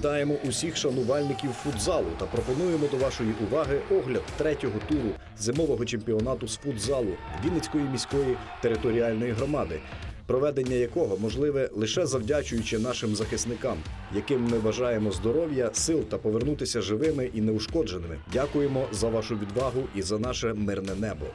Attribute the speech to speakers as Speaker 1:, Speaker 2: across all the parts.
Speaker 1: Вітаємо усіх шанувальників футзалу та пропонуємо до вашої уваги огляд третього туру зимового чемпіонату з футзалу Вінницької міської територіальної громади, проведення якого можливе лише завдячуючи нашим захисникам, яким ми бажаємо здоров'я, сил та повернутися живими і неушкодженими. Дякуємо за вашу відвагу і за наше мирне небо.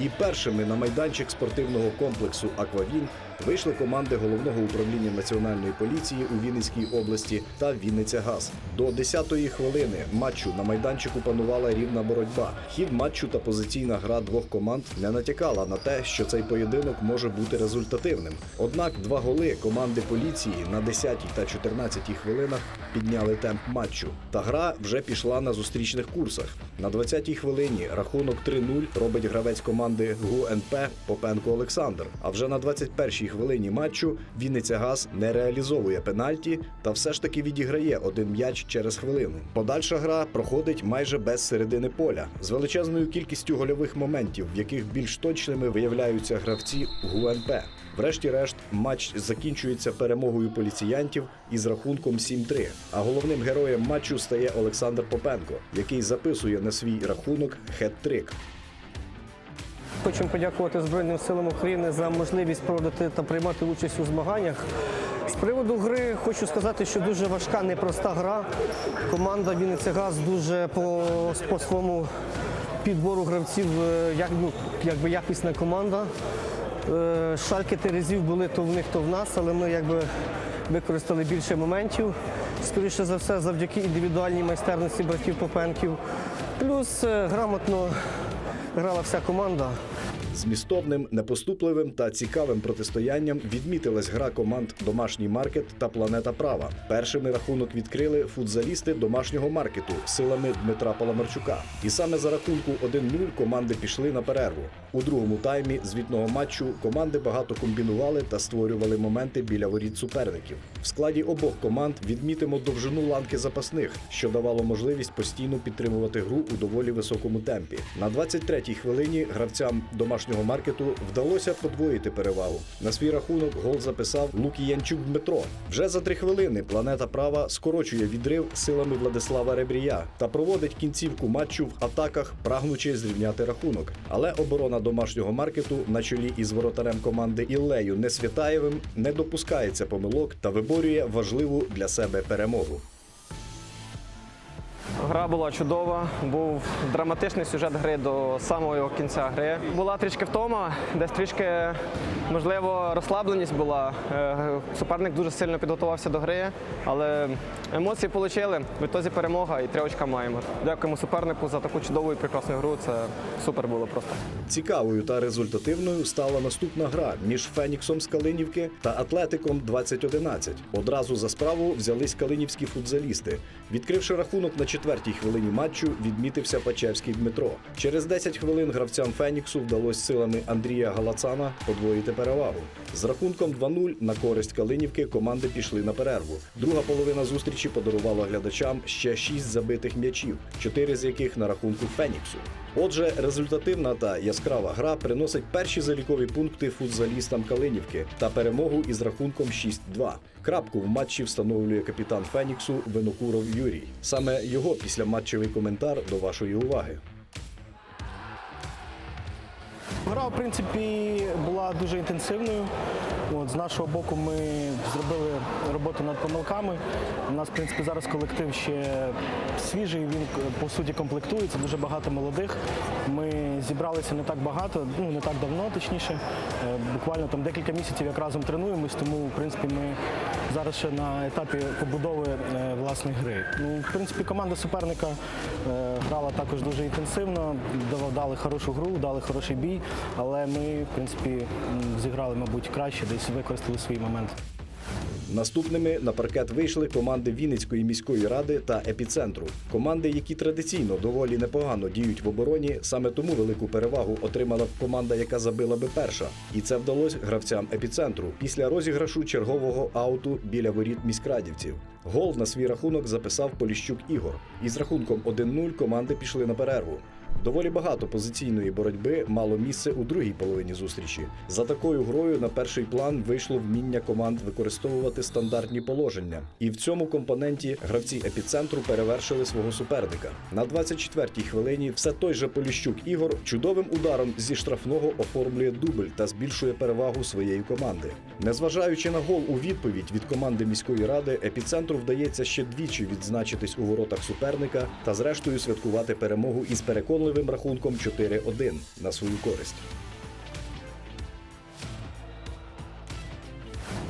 Speaker 1: І першими на майданчик спортивного комплексу Аквавін вийшли команди головного управління національної поліції у Вінницькій області та Вінниця Газ. До 10-ї хвилини матчу на майданчику панувала рівна боротьба. Хід матчу та позиційна гра двох команд не натякала на те, що цей поєдинок може бути результативним. Однак два голи команди поліції на 10-й та 14-й хвилинах підняли темп матчу. Та гра вже пішла на зустрічних курсах. На 20-й хвилині рахунок 3-0 робить гравець команди ГУНП Попенко Олександр. А вже на 21-й хвилині матчу Вінниця Газ не реалізовує пенальті та все ж таки відіграє один м'яч через хвилину. Подальша гра проходить майже без середини поля з величезною кількістю гольових моментів, в яких більш точними виявляються гравці ГУНП. Врешті-решт, матч закінчується перемогою поліціянтів із рахунком 7-3. А головним героєм матчу стає Олександр Попенко, який записує на свій рахунок хет-трик.
Speaker 2: Хочемо подякувати Збройним силам України за можливість проводити та приймати участь у змаганнях. З приводу гри хочу сказати, що дуже важка, непроста гра. Команда Вінниця Газ дуже по, по своєму підбору гравців, е, як, ну, якби якісна команда. Е, Шальки терезів були то в них, то в нас, але ми якби використали більше моментів. Скоріше за все, завдяки індивідуальній майстерності братів Попенків. Плюс е, грамотно грала вся команда.
Speaker 1: Змістовним, непоступливим та цікавим протистоянням відмітилась гра команд Домашній маркет та Планета Права. Першими рахунок відкрили футзалісти домашнього маркету силами Дмитра Паламарчука. І саме за рахунку 1-0 команди пішли на перерву. У другому таймі звітного матчу команди багато комбінували та створювали моменти біля воріт суперників. В складі обох команд відмітимо довжину ланки запасних, що давало можливість постійно підтримувати гру у доволі високому темпі. На 23-й хвилині гравцям домашнього маркету вдалося подвоїти перевагу. На свій рахунок гол записав Лукіянчук Дмитро. Вже за три хвилини планета права скорочує відрив силами Владислава Ребрія та проводить кінцівку матчу в атаках, прагнучи зрівняти рахунок. Але оборона домашнього маркету на чолі із воротарем команди Іллею Несвятаєвим не допускається помилок та виборює важливу для себе перемогу.
Speaker 3: Гра була чудова, був драматичний сюжет гри до самого кінця гри. Була трішки втома, десь трішки, можливо, розслабленість була. Е, Суперник дуже сильно підготувався до гри, але емоції отримали. В ітозі перемога і три очка маємо. Дякуємо супернику за таку чудову і прекрасну гру. Це супер було просто.
Speaker 1: Цікавою та результативною стала наступна гра між Феніксом з Калинівки та Атлетиком 2011. Одразу за справу взялись калинівські футзалісти. Відкривши рахунок на четвертій хвилині матчу, відмітився Пачевський Дмитро. Через 10 хвилин гравцям Феніксу вдалося силами Андрія Галацана подвоїти перевагу. З рахунком 2-0 на користь Калинівки команди пішли на перерву. Друга половина зустрічі подарувала глядачам ще 6 забитих м'ячів, 4 з яких на рахунку Феніксу. Отже, результативна та яскрава гра приносить перші залікові пункти футзалістам Калинівки та перемогу із рахунком 6-2. Крапку в матчі встановлює капітан Феніксу Винокуров Юрій. Саме його післяматчевий коментар до вашої уваги.
Speaker 4: Гра, в принципі, була дуже інтенсивною. От, з нашого боку ми зробили роботу над помилками. У нас, в принципі, зараз колектив ще свіжий, він по суті комплектується, дуже багато молодих. Ми зібралися не так багато, ну не так давно, точніше. Е, Буквально там декілька місяців як разом тренуємось, тому в принципі ми зараз ще на етапі побудови е, власної гри. Ну, в принципі, команда суперника е, грала також дуже інтенсивно, дали хорошу гру, дали хороший бій, але ми, в принципі, зіграли, мабуть, краще, десь використали свій момент.
Speaker 1: Наступними на паркет вийшли команди Вінницької міської ради та епіцентру. Команди, які традиційно доволі непогано діють в обороні, саме тому велику перевагу отримала команда, яка забила би перша. І це вдалося гравцям епіцентру після розіграшу чергового ауту біля воріт міськрадівців. Гол на свій рахунок записав Поліщук Ігор. Із рахунком 1-0 команди пішли на перерву. Доволі багато позиційної боротьби мало місце у другій половині зустрічі. За такою грою на перший план вийшло вміння команд використовувати стандартні положення, і в цьому компоненті гравці епіцентру перевершили свого суперника. На 24-й хвилині все той же Поліщук Ігор чудовим ударом зі штрафного оформлює дубль та збільшує перевагу своєї команди. Незважаючи на гол у відповідь від команди міської ради, епіцентру вдається ще двічі відзначитись у воротах суперника та зрештою святкувати перемогу із переконливим рахунком 4-1 на свою користь.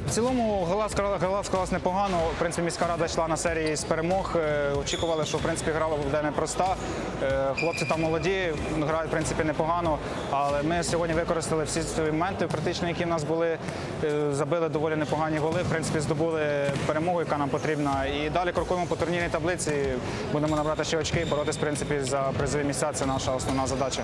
Speaker 5: В цілому гала склала- гала склалась непогано. В принципі, міська рада йшла на серії з перемог. Е, Очікували, що в принципі гра буде непроста. Е, Хлопці там молоді, грають в принципі непогано. Але ми сьогодні використали всі свої моменти, практично, які в нас були. Е, Забили доволі непогані голи. В принципі, здобули перемогу, яка нам потрібна. І далі крокуємо по турнірній таблиці. Будемо набрати ще очки, боротись в принципі за призові місця. Це наша основна задача.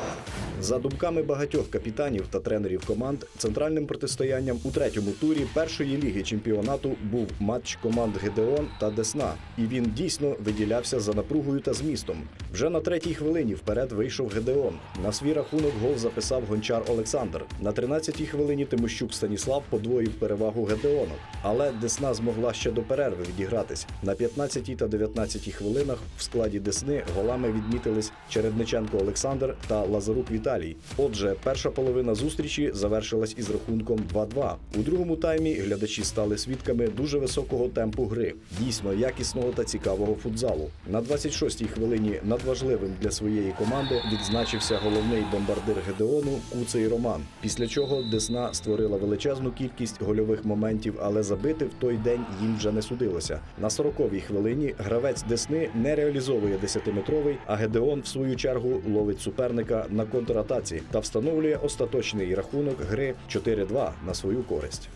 Speaker 1: За думками багатьох капітанів та тренерів команд, центральним протистоянням у третьому турі першої ліги чемпіонату був матч команд Гедеон та Десна, і він дійсно виділявся за напругою та змістом. Вже на третій хвилині вперед вийшов Гедеон. На свій рахунок гол записав гончар Олександр. На 13-й хвилині Тимощук Станіслав подвоїв перевагу Гедеону, але Десна змогла ще до перерви відігратись. На 15-й та 19-й хвилинах в складі Десни голами відмітились Чередниченко Олександр та Лазарук Віталій. Отже, перша половина зустрічі завершилась із рахунком 2-2. У другому таймі глядачі стали свідками дуже високого темпу гри, дійсно якісного та цікавого футзалу. На 26-й хвилині надважливим для своєї команди відзначився головний бомбардир Гедеону Куцей Роман. Після чого Десна створила величезну кількість гольових моментів, але забити в той день їм вже не судилося. На 40-й хвилині гравець Десни не реалізовує 10-метровий, а Гедеон в свою чергу ловить суперника на контратаці та встановлює остаточний рахунок гри 4-2 на свою користь.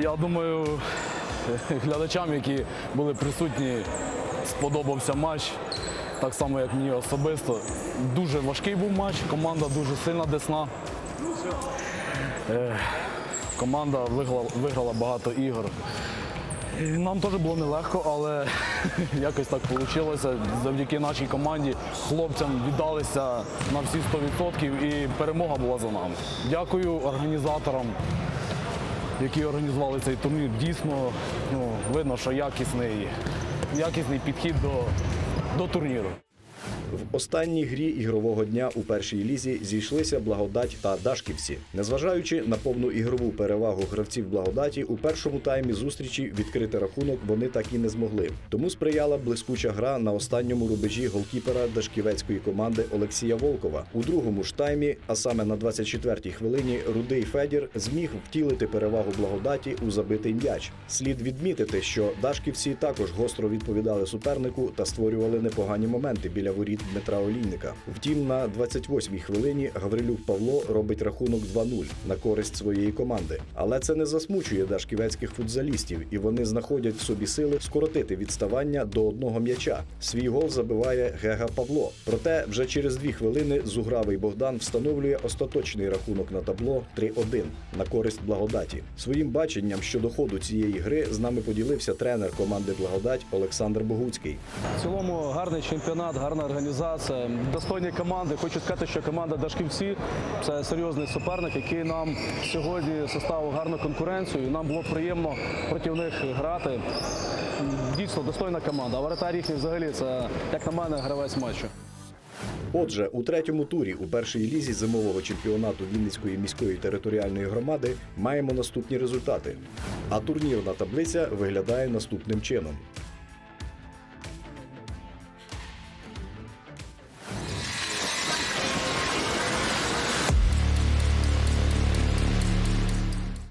Speaker 6: Я думаю, глядачам, які були присутні, сподобався матч. Так само, як мені особисто. Дуже важкий був матч, команда дуже сильна десна. Е, Команда виграла багато ігор. Нам теж було нелегко, але якось так вийшло. Завдяки нашій команді хлопцям віддалися на всі 100% і перемога була за нами. Дякую організаторам які організували цей турнір, дійсно ну, видно, що якісний, якісний підхід до, до турніру.
Speaker 1: В останній грі ігрового дня у першій лізі зійшлися благодать та Дашківці. Незважаючи на повну ігрову перевагу гравців благодаті, у першому таймі зустрічі відкрити рахунок вони так і не змогли. Тому сприяла блискуча гра на останньому рубежі голкіпера дашківецької команди Олексія Волкова. У другому ж таймі, а саме на 24-й хвилині, рудий Федір зміг втілити перевагу благодаті у забитий м'яч. Слід відмітити, що дашківці також гостро відповідали супернику та створювали непогані моменти біля воріт Дмитра Олійника. Втім, на 28-й хвилині Гаврилюк Павло робить рахунок 2-0 на користь своєї команди. Але це не засмучує дашківецьких футзалістів, і вони знаходять в собі сили скоротити відставання до одного м'яча. Свій гол забиває Гега Павло. Проте вже через дві хвилини зугравий Богдан встановлює остаточний рахунок на табло 3-1 на користь благодаті. Своїм баченням щодо ходу цієї гри з нами поділився тренер команди Благодать Олександр Богуцький.
Speaker 6: В цілому гарний чемпіонат, гарна організація, достойні команди. Хочу сказати, що команда Дашківці це серйозний суперник, який нам сьогодні составив гарну конкуренцію. І нам було приємно проти них грати. Дійсно достойна команда. А воротар їхній взагалі це, як на мене, гравець матчу.
Speaker 1: Отже, у третьому турі у першій лізі зимового чемпіонату Вінницької міської територіальної громади маємо наступні результати. А турнірна таблиця виглядає наступним чином: